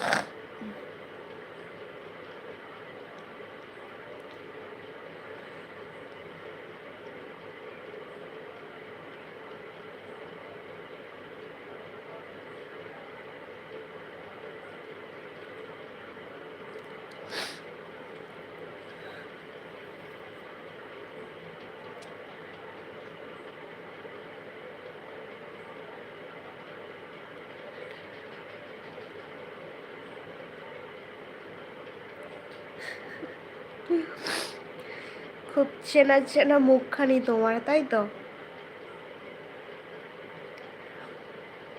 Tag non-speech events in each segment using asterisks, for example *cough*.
you খুব চেনা চেনা মুখখানি তোমার, তাই তো?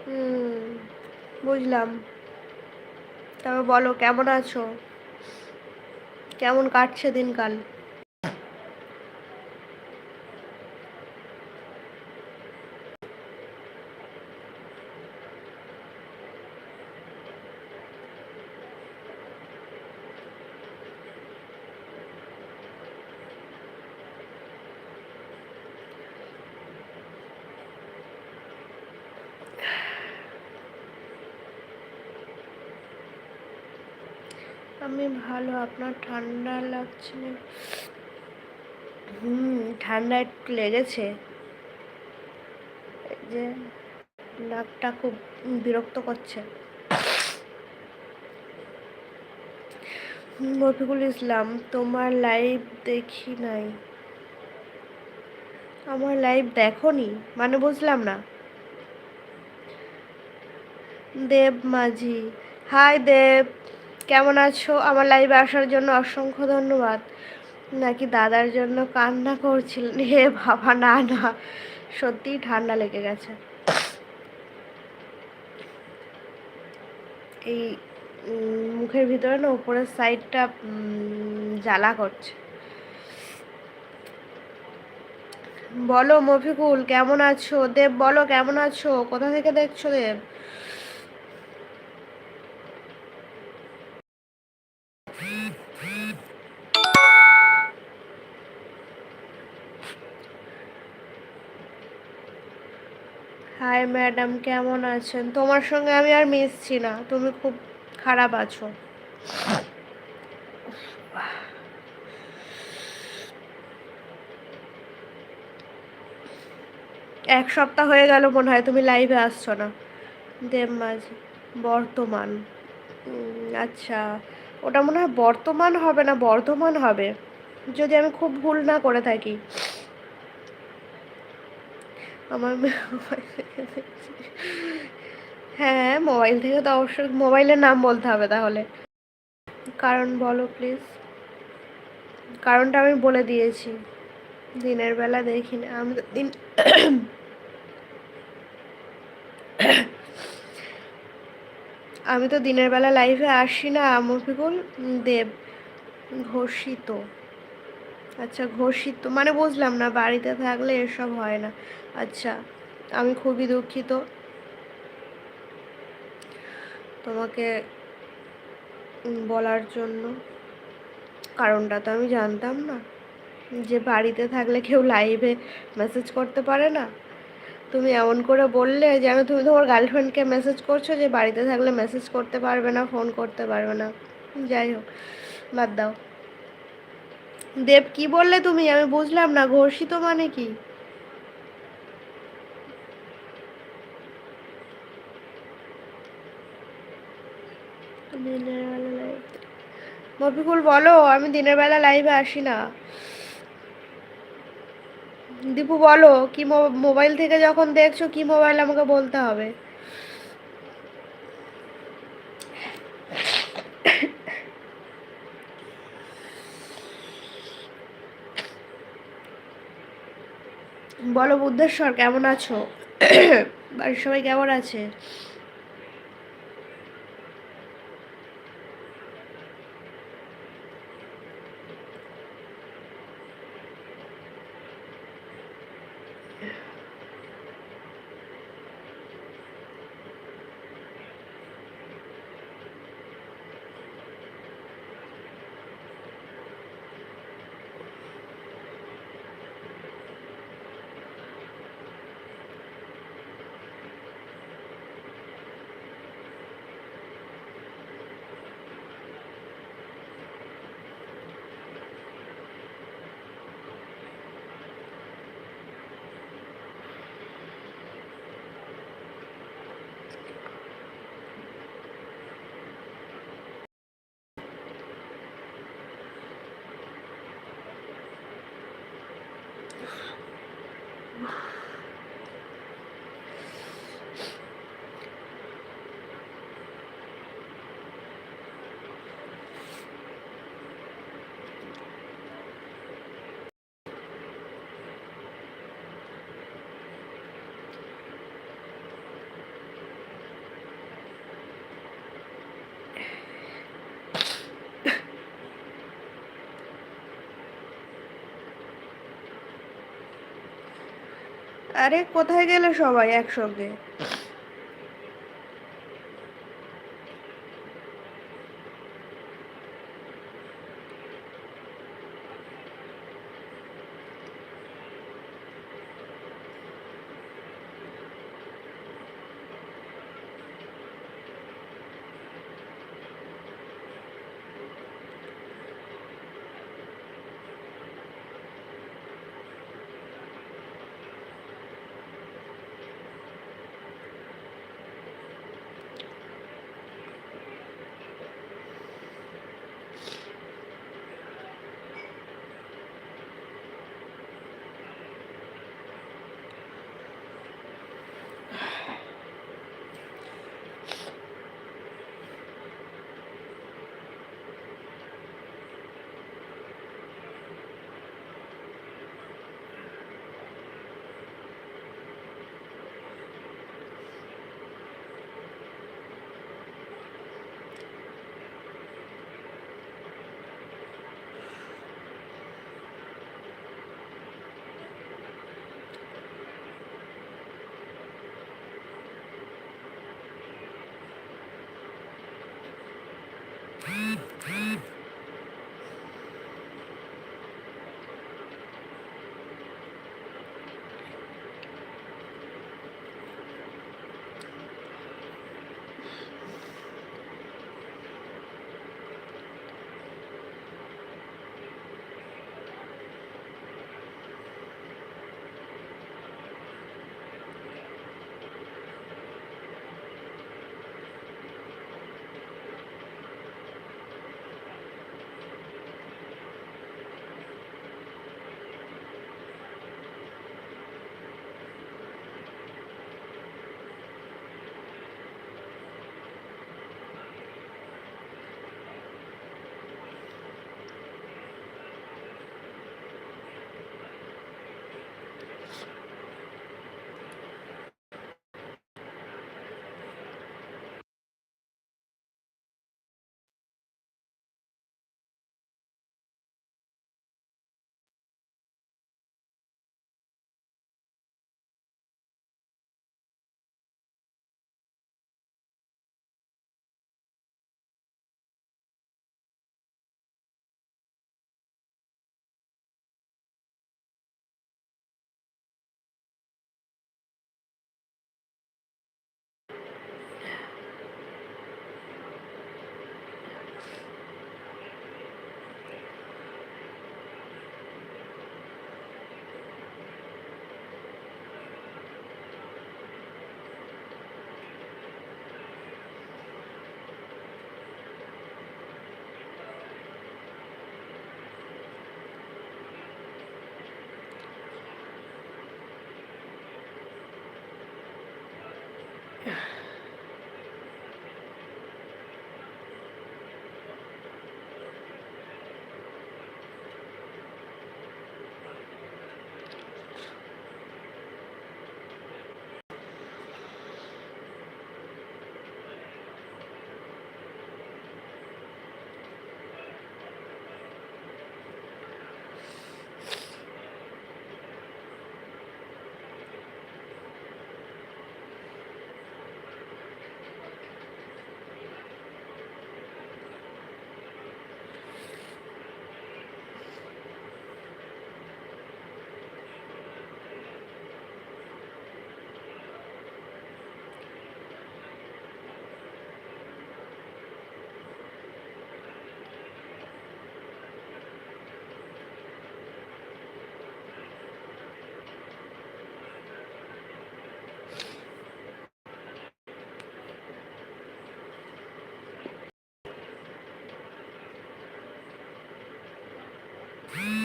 হুম, বুঝলাম। তবে বলো, কেমন আছো? কেমন কাটছে দিনকাল? আমি ভালো, আপনার ঠান্ডা লাগছে না? হুম, ঠান্ডা একটু লেগেছে। যে নাকটা খুব বিরক্ত করছে। রফিকুল ইসলাম, তোমার লাইভ দেখি নাই। আমার লাইভ দেখনি? মানে বুঝলাম না। দেব মাঝি। হাই দেব, কেমন আছো? আমার লাইভে আসার জন্য অসংখ্য ধন্যবাদ। নাকি দাদার জন্য কান্না করছিলেন? *laughs* হে বাবা, না না। সত্যিই ঠান্ডা লেগে গেছে। এই মুখের ভিতরে না উপরের সাইডটা জ্বালা করছে। বলো মফিকুল, কেমন আছো? দেব, বলো কেমন আছো? কোথা থেকে দেখছ দেব? হাই ম্যাডাম, কেমন আছেন? তোমার সঙ্গে আমি আর মিশছি না। তুমি খুব খারাপ আছো। এক সপ্তাহ হয়ে গেল মনে হয় তুমি লাইভে আসছো না। দেব মাঝি, বর্তমান। আচ্ছা। ওটা মনে হয় বর্তমান হবে না বর্ধমান হবে। যদি আমি খুব ভুল না করে থাকি। আমার হ্যাঁ মোবাইল থেকে তো অবশ্যই মোবাইলের নাম বলতে হবে তাহলে। কারণ বলো প্লিজ কারণটা আমি বলে দিয়েছি। দিনের বেলা দেখি না আমি দিন আমি তো দিনের বেলা লাইভে আসি না মফিকুল দেব, ঘোষিত। আচ্ছা ঘোষিত মানে বুঝলাম না, বাড়িতে থাকলে এসব হয় না। আচ্ছা আমি খুবই দুঃখিত। তোমাকে বলার জন্য। কারণটা তো আমি জানতাম না। যে বাড়িতে থাকলে কেউ লাইভে মেসেজ করতে পারে না। তুমি এমন করে বললে যেন তুমি তোমার গার্লফ্রেন্ডকে মেসেজ করছ যে বাড়িতে থাকলে মেসেজ করতে পারবে না ফোন করতে পারবে না। যাই হোক, বাদ দাও। দেব, কি বললে তুমি? আমি বুঝলাম না ঘর্ষিত মানে কি? দিনের বেলা লাইভ মফিকুল, বলো, আমি দিনের বেলা লাইভে আসি না। দীপু বলো, কি মোবাইল থেকে যখন দেখছ, কি মোবাইল আমাকে বলতে হবে? বলো বুদ্ধেশ্বর, কেমন আছো? বাড়ির সবাই কেমন আছে? আরে কোথায় গেলে সবাই একসঙ্গে?